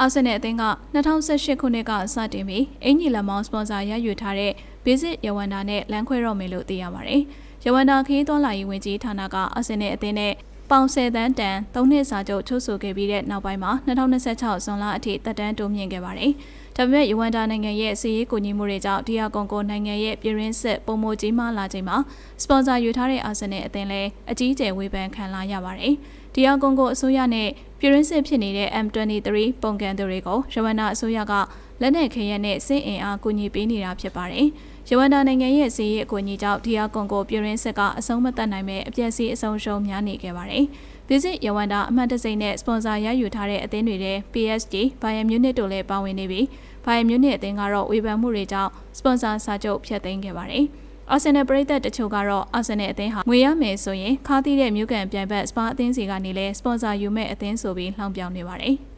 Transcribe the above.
အာဆင်နယ်အသင်းက2018ခုနှစ်ကစတင်ပြီးအင်ဂျီလက်မောင်းစပွန်ဆာရယူထားတဲ့ Visit ရဝန္တာနဲ့လမ်းခွဲတော့မယ်လို့သိရပါတယ်။ရဝန္တာခရီးသွားလာရေးဝန်ကြီးဌာနကအာဆင်နယ်အသင်းနဲ့ ပေါင်10တန်းတန်3နှစ်စာချုပ်ချုပ်ဆိုခဲ့ပြီးတဲ့နောက်ပိုင်းမှာ2026ဇွန်လအထိတက်တန်းတိုးမြင့်ခဲ့ပါတယ်။ဒါပေမဲ့ရဝန္တာနိုင်ငံရဲ့စီးရေးကိုညီမှုတွေကြောင့်ဒီယာကွန်ကိုနိုင်ငံရဲ့ပြည်ရင်းစစ်ပုံမိုကြီးမားလာချိန်မှာစပွန်ဆာယူထားတဲ့အာဆင်နယ်အသင်းလည်းအကြီးအကျယ်ဝေဖန်ခံလာရပါတယ်။ဒီယာကွန်ကိုအစိုးရနဲ့ပြည်ရင်းစစ်ဖြစ်နေတဲ့ M23 ပုံကန်သူတွေကိုရဝန္တာအစိုးရက လက်နက်ခဲယက်နဲ့စစ်အင်အားကူညီပေးနေတာဖြစ်ပါတယ်။ရဝန္တာနိုင်ငံရဲ့စီးရေးအကူအညီကြောင့်ဒီယာကွန်ကိုပြည်ရင်းစစ်ကအဆုံးမတတ်နိုင်ပဲအပြည့်အစည်အဆုံးရှုံးများနေခဲ့ပါတယ်။ Visit ရဝန္တာအမှတ်တစိမ့်နဲ့စပွန်ဆာရယူထားတဲ့အသင်းတွေတဲ့ PSG, Bayern Munich တို့လည်းပါဝင်နေပြီး Bayern Munich အသင်းကတော့ဝေဖန်မှုတွေကြောင့်စပွန်ဆာစာချုပ်ဖျက်သိမ်းခဲ့ပါတယ်။ Arsenal ပရိသတ်တချို့ကတော့ Arsenal အသင်းဟာငွေရမယ်ဆိုရင်ခါးသီးတဲ့မြို့ကန်ပြိုင်ဘက်စပါအသင်းစီကနေလဲစပွန်ဆာယူမဲ့အသင်းဆိုပြီးလှောင်ပြောင်နေပါတယ်။